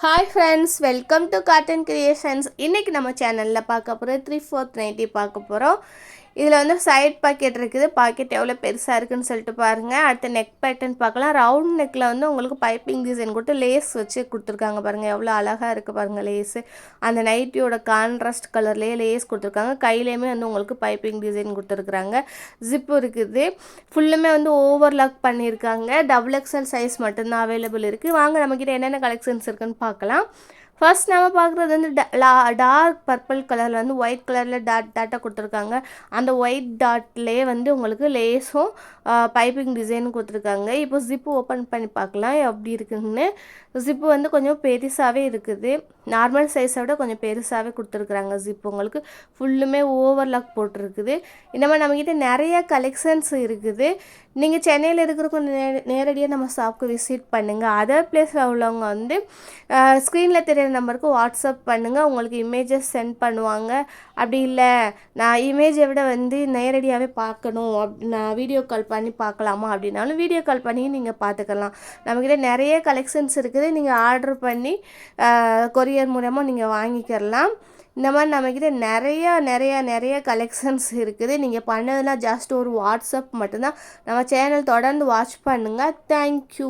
Hi friends welcome to cotton creations இன்றைக்கி நம்ம சேனலில் பார்க்க போகிற த்ரீ ஃபோர்த் நைன்ட்டி பார்க்க போகிறோம் இதில் வந்து சைட் பாக்கெட் இருக்குது. பாக்கெட் எவ்வளோ பெருசாக இருக்குன்னு சொல்லிட்டு பாருங்கள் அடுத்த நெக் பேட்டர்ன் பார்க்கலாம். ரவுண்ட் நெக்கில் வந்து உங்களுக்கு பைப்பிங் டிசைன் கொடுத்து லேஸ் வச்சு கொடுத்துருக்காங்க பாருங்கள் எவ்வளோ அழகாக இருக்குது பாருங்கள் லேஸு அந்த நைட்டியோட கான்ட்ராஸ்ட் கலர்லேயே லேஸ் கொடுத்துருக்காங்க. கையிலையுமே வந்து உங்களுக்கு பைப்பிங் டிசைன் கொடுத்துருக்குறாங்க. ஜிப்பு இருக்குது. ஃபுல்லுமே வந்து ஓவர்லாக் பண்ணியிருக்காங்க. டபுள் எக்ஸல் சைஸ் மட்டும்தான் அவைலபிள் இருக்குது வாங்க நம்மக்கிட்ட என்னென்ன கலெக்ஷன்ஸ் இருக்குன்னு பார்க்கலாம். ஃபர்ஸ்ட் நம்ம பார்க்குறது வந்து டார்க் பர்பிள் கலரில் வந்து ஒயிட் கலரில் டாட் டாட்டாக கொடுத்துருக்காங்க. அந்த ஒயிட் டாட்லேயே வந்து உங்களுக்கு லேஸும் பைப்பிங் டிசைனும் கொடுத்துருக்காங்க. இப்போ ஜிப்பு ஓப்பன் பண்ணி பார்க்கலாம். எப்படி இருக்குன்னு. ஜிப்பு வந்து கொஞ்சம் பெருசாகவே இருக்குது. நார்மல் சைஸை விட கொஞ்சம் பெருசாகவே கொடுத்துருக்குறாங்க ஜிப் உங்களுக்கு. ஃபுல்லுமே ஓவர்லாக் போட்டிருக்குது. இந்த மாதிரி நம்மக்கிட்ட நிறைய கலெக்ஷன்ஸ் இருக்குது. நீங்கள் சென்னையில் இருக்கிறவங்க நே நேரடியாக நம்ம ஷாப்புக்கு விசிட் பண்ணுங்கள் அதர் பிளேஸில் உள்ளவங்க வந்து ஸ்க்ரீனில் தெரிய நம்பருக்கு வாட்ஸ்அப் பண்ணுங்கள் உங்களுக்கு இமேஜஸ் சென்ட் பண்ணுவாங்க. அப்படி இல்லை நான் இமேஜை விட வந்து நேரடியாகவே பார்க்கணும். அப் நான் வீடியோ கால் பண்ணி பார்க்கலாமா அப்படின்னாலும் வீடியோ கால் பண்ணி நீங்கள் பார்த்துக்கலாம். நம்மக்கிட்ட நிறைய கலெக்ஷன்ஸ் இருக்குது. நீங்கள் ஆர்டர் பண்ணி கொரியர் மூலமாக நீங்கள் வாங்கிக்கிறலாம் இந்த மாதிரி நம்மக்கிட்ட நிறையா நிறையா நிறைய கலெக்ஷன்ஸ் இருக்குது. நீங்கள் பண்ணதுனா ஜஸ்ட் ஒரு வாட்ஸ்அப் மட்டும்தான். நம்ம சேனல் தொடர்ந்து வாட்ச் பண்ணுங்கள் தேங்க்யூ